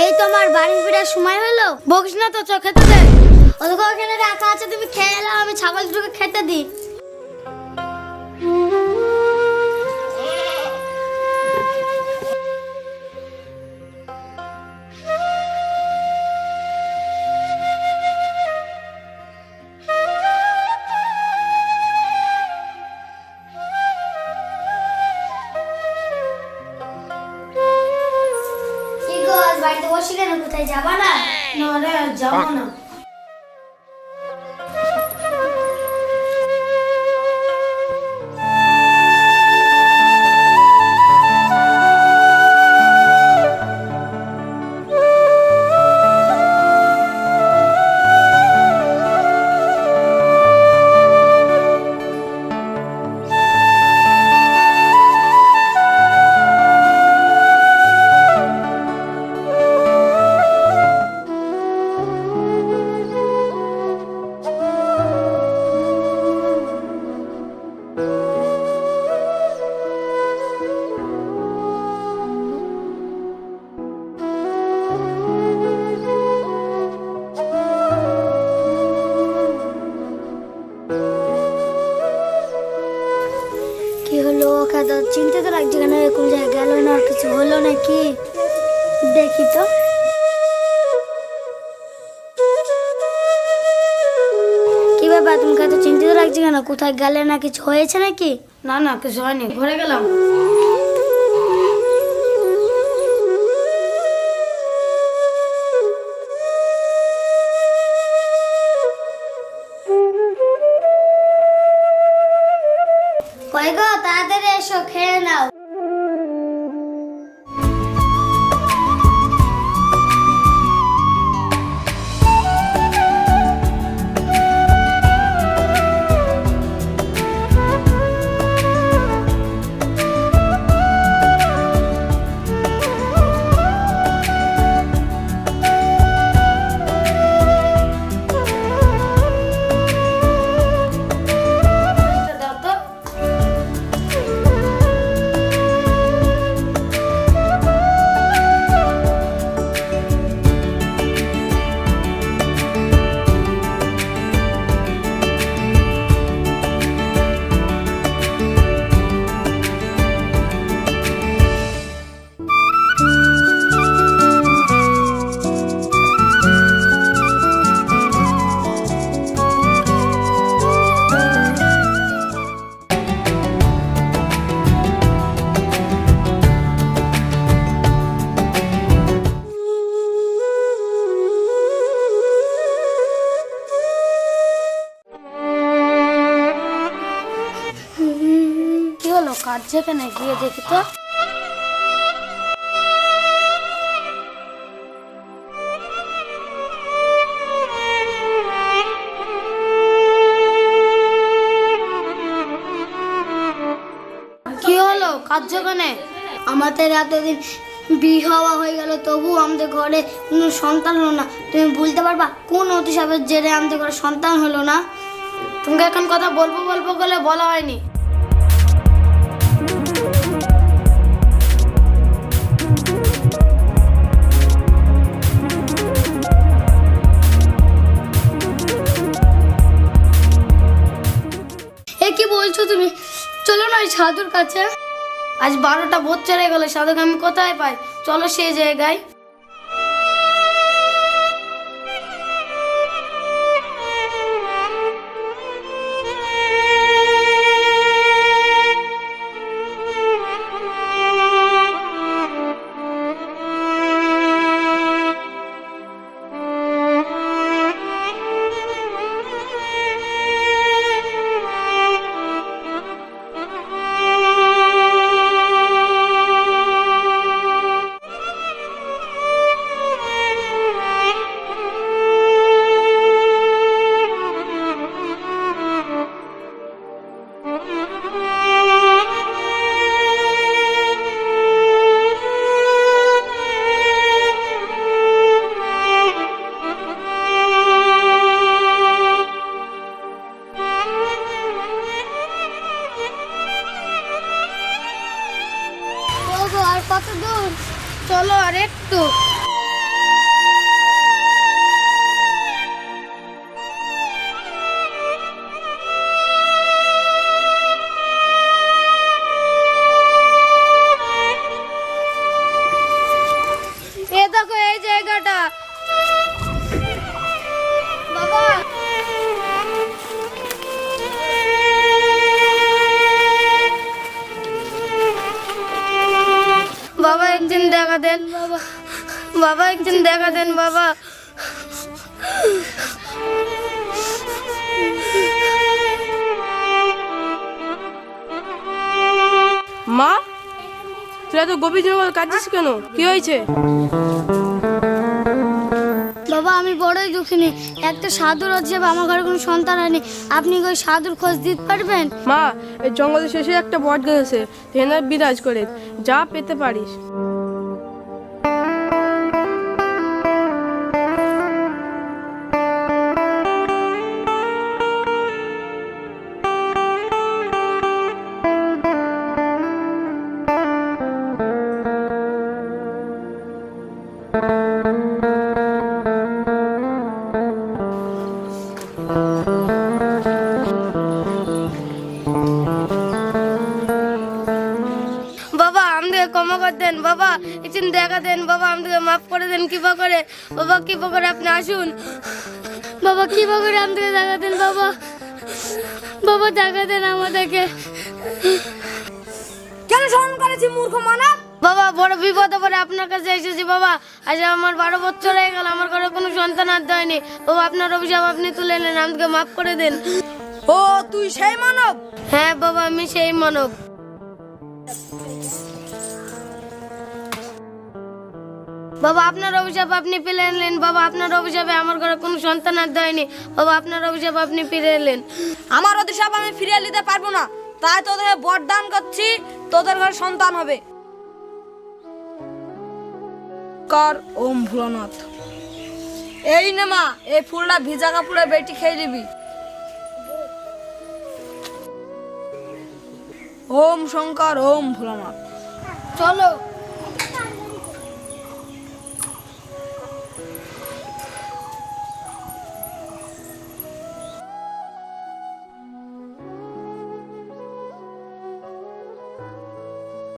এই তোমার বাড়ি ফেরার সময় হলো? বকিস না তো চোখে তো ওদেরকে ওখানে রাখা আছে তুমি খেয়ে এলো আমি ছাগল দুটোকে খেতে দিই। বাড়িতে বসে কেন কোথায় যাবা না? না যাব না। তো চিনতে তো লাগছে কেন এরকম জায়গায় গেল না, আর কিছু হলো নাকি? দেখি তো। কি ব্যাপার, তোমাকে এত চিন্তিত লাগছে কেন? কোথায় গেলে না, কিছু হয়েছে নাকি? না না, কিছু হয়নি, ঘরে গেলাম। গো তাড়াতাড়ি এসো খেয়ে নাও। কি হলো কাজ যেখানে গিয়ে দেখি তো? কি হলো? কাজ যেখানে? আমাদের এতদিন বিয়ে হওয়া হয়ে গেল তবু আমাদের ঘরে কোনো সন্তান হলো না। তুমি বলতে পারবা? কোন অতিসাপের জেরে আমাদের ঘরে সন্তান হলো না? তোমাকে এখন কথা বলব বলব বলে বলা হয়নি। কি বলছো তুমি? চলো না ওই সাধুর কাছে। আজ বারোটা বোধ চলে গেলে, সাধুকে আমি কোথায় পাই? চলো সেই জায়গায়। কত দূর চলো আর একটু একদিন দেখা দেন বাবা। বাবা একদিন দেখা দেন বাবা। মা তুই এত গভীর জঙ্গল কাঁদছিস কেন? কি হয়েছে? বাবা আমি বড়ই দুঃখিনী। একটা সাধুর হচ্ছে আমার ঘরে কোনো সন্তান হয়নি। আপনি কি ওই সাধুর খোঁজ দিতে পারবেন? মা এই জঙ্গলের শেষে একটা বট গাছ আছে হেনা বিরাজ করে। যা পেতে পারিস। ক্ষমা করে দেন বাবা। একদিন দেখা দেন বাবা আমাদেরকে মাফ করে দেন কৃপা করে। বাবা কৃপা করে আপনি আসুন। বাবা কি করে আমাদেরকে দেখা দেন বাবা। বাবা দেখা দেন আমাদেরকে। কেন স্মরণ করেছি মূর্খ মানব? বাবা বড় বিপদে পরে আপনার কাছে এসেছি বাবা। আজ আমার বারো বছর হয়ে গেল আমার ঘরে কোনো সন্তান আর হয়নি বাবা আপনার অভিশাপ আপনি তুলে নেন আমাকে মাফ করে দেন। ও তুই সেই মানব? হ্যাঁ বাবা আমি সেই মানব। বাবা, আপনার অভিশাপ আপনি ফিরে এলেন। বাবা, আপনার অভিশাপে আমার ঘরে কোনো সন্তান আর দেয়নি। বাবা, আপনার অভিশাপ আপনি ফিরে এলেন। আমার অভিশাপ আমি ফিরিয়ে নিতে পারব না। তাই তোদের বরদান করছি, তোদের ঘরে সন্তান হবে। কর, ওম ভোলানাথ। এই নে মা, এই ফুলটা ভিজা কাপড়ে বেটি খেয়ে নিবি। ওম শঙ্কর ওম ভোলানাথ চলো।